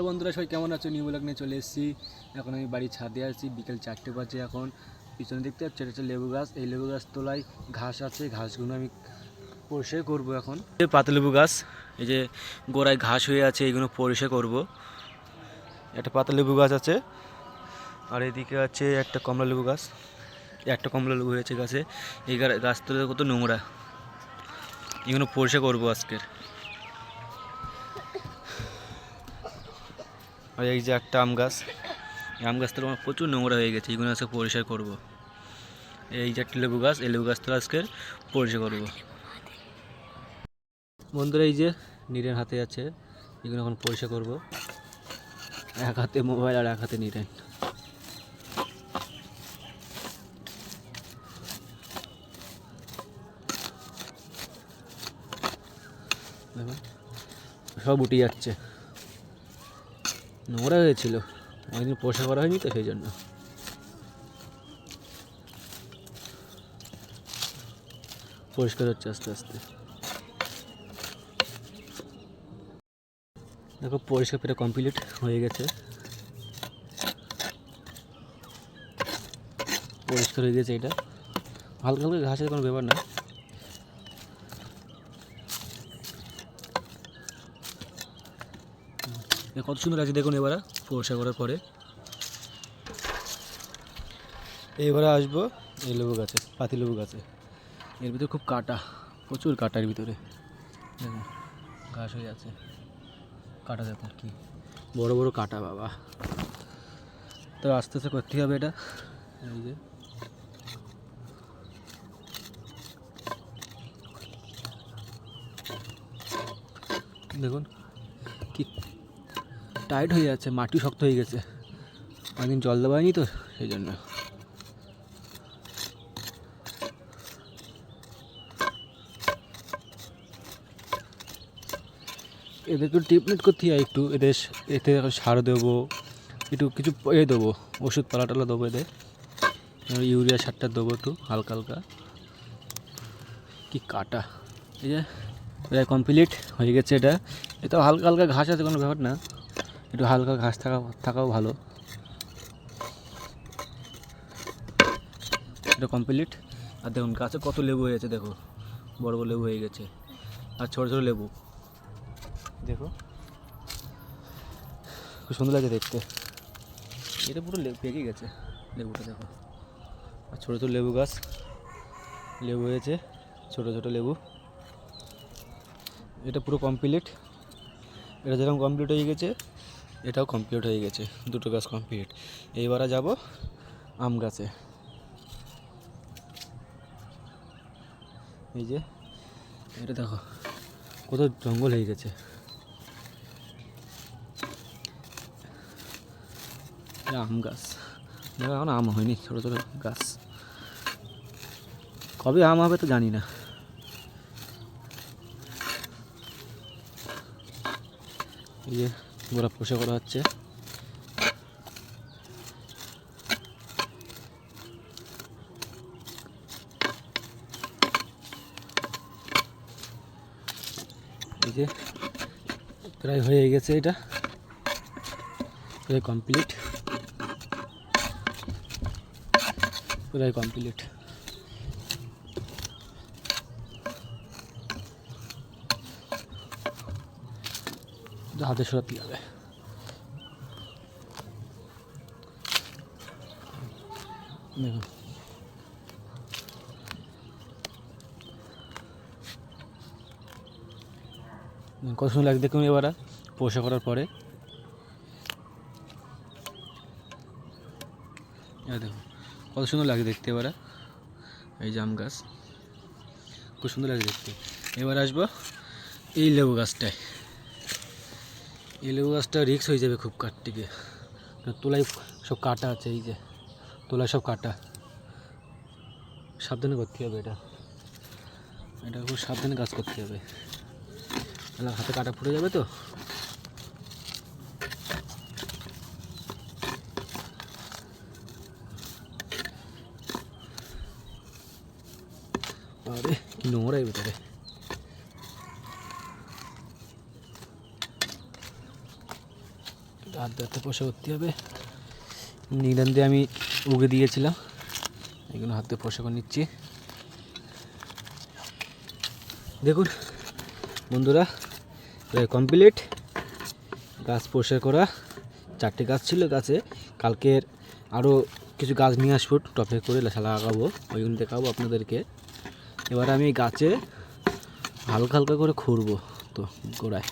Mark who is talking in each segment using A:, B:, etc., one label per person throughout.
A: Hello বন্ধুরা, সবাই কেমন আছো? নিউ ব্লগ নিয়ে চলে এসেছি। এখন আমি বাড়ির ছাদে আছি, বিকেল চারটে বাজে এখন। পিছনে দেখতে পাচ্ছি, এটা হচ্ছে লেবু গাছ। এই লেবু গাছ তোলায় ঘাস আছে, ঘাসগুলো আমি পরিষ্কার করব এখন। পাতালেবু গাছ, এই যে গোড়ায় ঘাস হয়ে আছে এইগুলো পরিষ্কার করব। একটা পাতালেবু গাছ আছে, আর এদিকে আছে একটা কমলা লেবু গাছ। একটা কমলা লেবু হয়েছে গাছে। এই গাছ তোলা কত নোংরা। এগুলো পরিষ্কার করব আজকের। আর এই যে একটা আম গাছ আম গাছটা আমার প্রচুর নোংরা হয়ে গেছে, এগুলো আজকে পরিষ্কার করব। এই যে একটা লেবু গাছ, এই লেবু গাছটা আজকে পরিষ্কার করব। বন্ধুরা, এই যে নিরেন হাতে আছে, এগুলো এখন পরিষ্কার করব। এক হাতে মোবাইল আর এক হাতে নিরেন। সব উঠে যাচ্ছে। নোংরা হয়েছিল। অনেকদিন পোষা করা হয়নি তো সেই জন্য। পরিষ্কার হচ্ছে আস্তে আস্তে। দেখো, পরিষ্কার পেটা কমপ্লিট হয়ে গেছে। পরিষ্কার হয়ে গেছে এটা। হালকা হালকা ঘাসের কোনো ব্যাপার না। কত সুন্দর আছে দেখুন এবারে পরিষ্কার করার পরে। এবারে আসব এই লেবু গাছে পাতি লেবু গাছে। এর ভিতরে খুব কাটা প্রচুর কাটার ভিতরে। দেখুন ঘাস হয়ে আছে কাটা দেখুন কি বড় বড় কাটা বাবা। তো আস্তে আস্তে করতে হবে এটা। এই যে। দেখুন টাইট হয়ে যাচ্ছে, মাটি শক্ত হয়ে গেছে। অনেকদিন জল দেওয়া হয়নি তো, সেই জন্য। এদের একটু ট্রিটমেন্ট করতে হয় একটু, এদের এতে সার দেবো, একটু কিছু এ দেবো, ওষুধ পালা টালা দেবো এদের। ইউরিয়া সারটা দেবো একটু, হালকা হালকা। কি কাটা। এই যে, প্রায় কমপ্লিট হয়ে গেছে এটা। এটা হালকা হালকা ঘাস আছে, কোনো ব্যাপার না। একটু হালকা ঘাস থাকা, থাকাও ভালো। এটা কমপ্লিট আর দেখুন, গাছে কত লেবু হয়েছে দেখো। বড় বড় লেবু হয়ে গেছে। আর ছোটো ছোটো লেবু। দেখো। খুব সুন্দর লাগে দেখতে। এটা পুরো পেকে গেছে, লেবুটা, দেখো। আর ছোটো ছোটো লেবু গাছ। লেবু হয়েছে, ছোটো ছোটো লেবু। এটা পুরো কমপ্লিট এটা যেরকম কমপ্লিট হয়ে গেছে এটাও কমপ্লিট হয়ে গেছে, দুটো গাছ কমপ্লিট এইবারে যাব আম গাছে। এই যে, এটা দেখো, কত জঙ্গল হয়ে গেছে। আম গাছ। দেখো, এখন আম হয়নি, ছোটো ছোটো গাছ। কবে আম হবে তো জানি না। এই যে গোড়া পোষা করা হচ্ছে। প্রায় হয়ে গেছে এটা। প্রায় কমপ্লিট প্রায় কমপ্লিট হাতে সরাতে হবে। দেখুন। কত সুন্দর লাগে দেখুন এবার পোষা করার পরে। দেখুন, কত সুন্দর লাগে দেখতে এবার। এই জাম গাছ। খুব সুন্দর লাগে দেখতে। এবার আসব এই লেবু গাছটায়। এই লেবু গাছটা রিক্স হয়ে যাবে খুব কাঠ থেকে তোলায় সব কাটা আছে, এই যে, তোলায় সব কাটা। সাবধানে করতে হবে এটা। এটা খুব সাবধানে কাজ করতে হবে। তাহলে হাতে কাটা ফুটে যাবে তো? আরে, কি নোংরা এর ভিতরে হাত বসে করতে হবে। নিলাম দিয়ে আমি উগে দিয়েছিলাম। এগুলো হাতে পোষা করে নিচ্ছি। দেখুন, বন্ধুরা প্রায় কমপ্লিট গাছ পরিষ্কার করা। চারটে গাছ ছিল গাছে। কালকের আরও কিছু গাছ নিয়ে আসব, টপে করে লাগাবো। ওইগুলো দেখাবো আপনাদেরকে। এবার আমি গাছে হালকা হালকা করে খুঁড়বো তো গোড়ায়।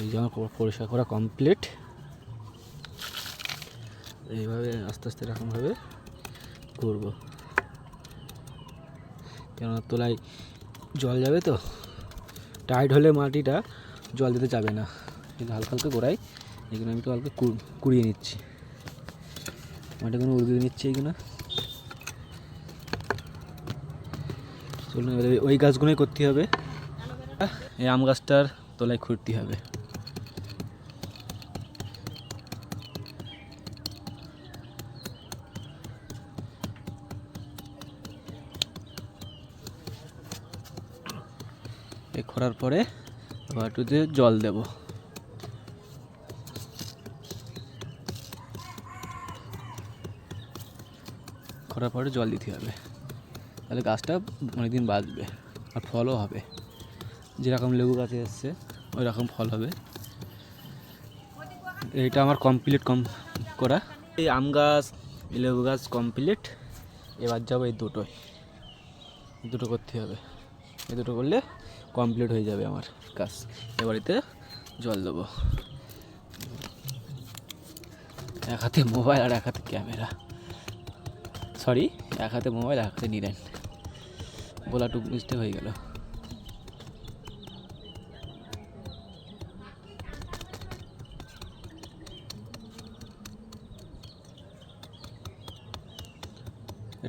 A: এই যে আমার পরিষ্কার করা কমপ্লিট এইভাবে আস্তে আস্তে এরকমভাবে করব। কেননা তোলায় জল যাবে তো টাইট হলে মাটিটা জল দিতে যাবে না। কিন্তু হালকা হালকা গোড়ায় এগুলো আমি একটু হালকা কুড়িয়ে নিচ্ছি। মাটিগুলো উড়িয়ে নিচ্ছি এইগুলো চলুন এবারে ওই গাছগুলোই করতে হবে। এই আম গাছটার তলায় খুঁড়তে হবে। এই খোঁড়ার পরে আবার একটু জল দেব। খোঁড়ার পরে জল দিতে হবে। তাহলে গাছটা অনেকদিন বাঁচবে আর ফলও হবে। যেরকম লেবু গাছে এসছে ওই রকম ফল হবে। এটা আমার কমপ্লিট কম করা। এই আম গাছ, লেবু গাছ কমপ্লিট এবার যাব এই দুটোই দুটো করতে হবে। এই দুটো করলে কমপ্লিট হয়ে যাবে আমার কাজ। বাড়িতে জল দেবো। এক হাতে মোবাইল আর এক হাতে ক্যামেরা। সরি এক হাতে মোবাইল, এক হাতে নিলেন বলা টুক মিস্টেক হয়ে গেল।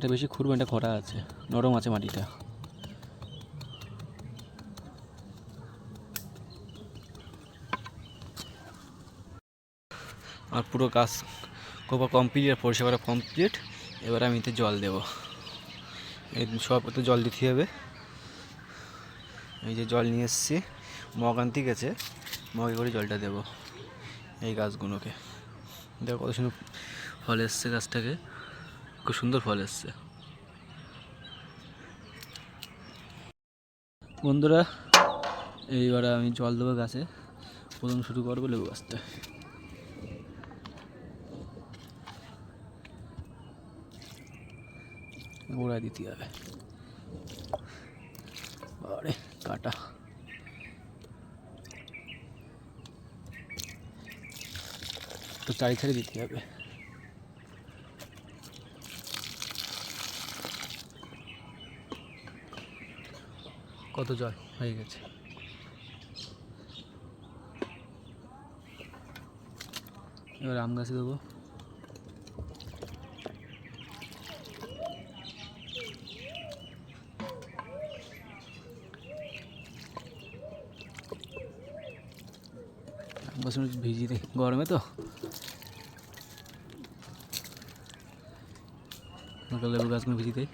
A: এটা বেশি খুঁড়বে এটা খরা আছে, নরম আছে মাটিটা। আর পুরো গাছ কোপা কমপ্লিট আর পরিষেবা কমপ্লিট এবার আমি এতে জল দেব। এই সব এতে জল দিতে হবে। এই যে জল নিয়ে এসেছি, মগ আনতে গেছে, মগে করে জলটা দেব এই গাছগুলোকে। দেখো কত সুন্দর ফল এসছে গাছটাকে। খুব সুন্দর ফল এসছে। বন্ধুরা, এইবারে আমি জল দেবো গাছে। প্রথম শুরু করব লেবু গাছটা। গোড়ায় দিতে হবে। আরে কাটা। তো চারি ছাড়ি দিতে হবে। কত জল? হয়ে গেছে। এবার আম গাছে দেবো। আম গাছ ভিজিয়ে দিই। গরমে তো। হালকা লেবু গাছগুলো ভিজিয়ে দিই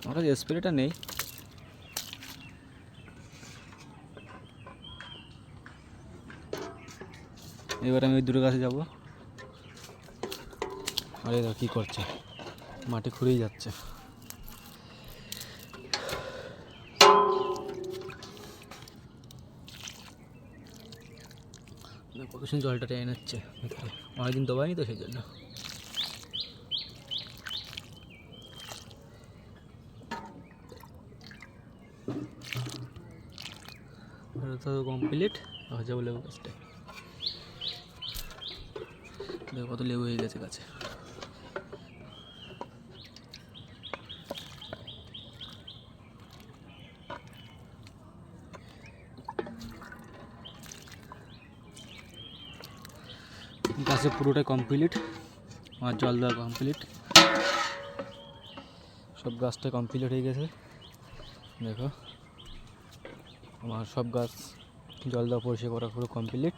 A: আমার কাছে স্প্রেটা নেই। এবার আমি ওই দুটো গাছে যাব। আরে দাদা কী করছে? মাটি খুঁড়েই যাচ্ছে। কত সুন্দর জলটা টেনে নিচ্ছে। ভিতরে অনেকদিন দোবাইনি তো সেই জন্য। এটা কমপ্লিট হয়ে যাব লেবু গাছটা দেখো কত লেবু হয়ে গেছে গাছে। গাছে পুরোটাই কমপ্লিট আমার জল দেওয়া কমপ্লিট সব গাছটা কমপ্লিট হয়ে গেছে। দেখো। আমার সব গাছ জল দেওয়া পরিষ্কার করা পুরো কমপ্লিট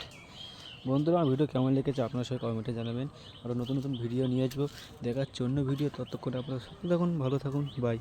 A: বন্ধুরা, আমার ভিডিও কেমন লেগেছে আপনার সবাই কমেন্টে জানাবেন। আরও নতুন নতুন ভিডিও নিয়ে আসব। দেখার জন্য ভিডিও ততক্ষণ আপনারা সুস্থ থাকুন, ভালো থাকুন বাই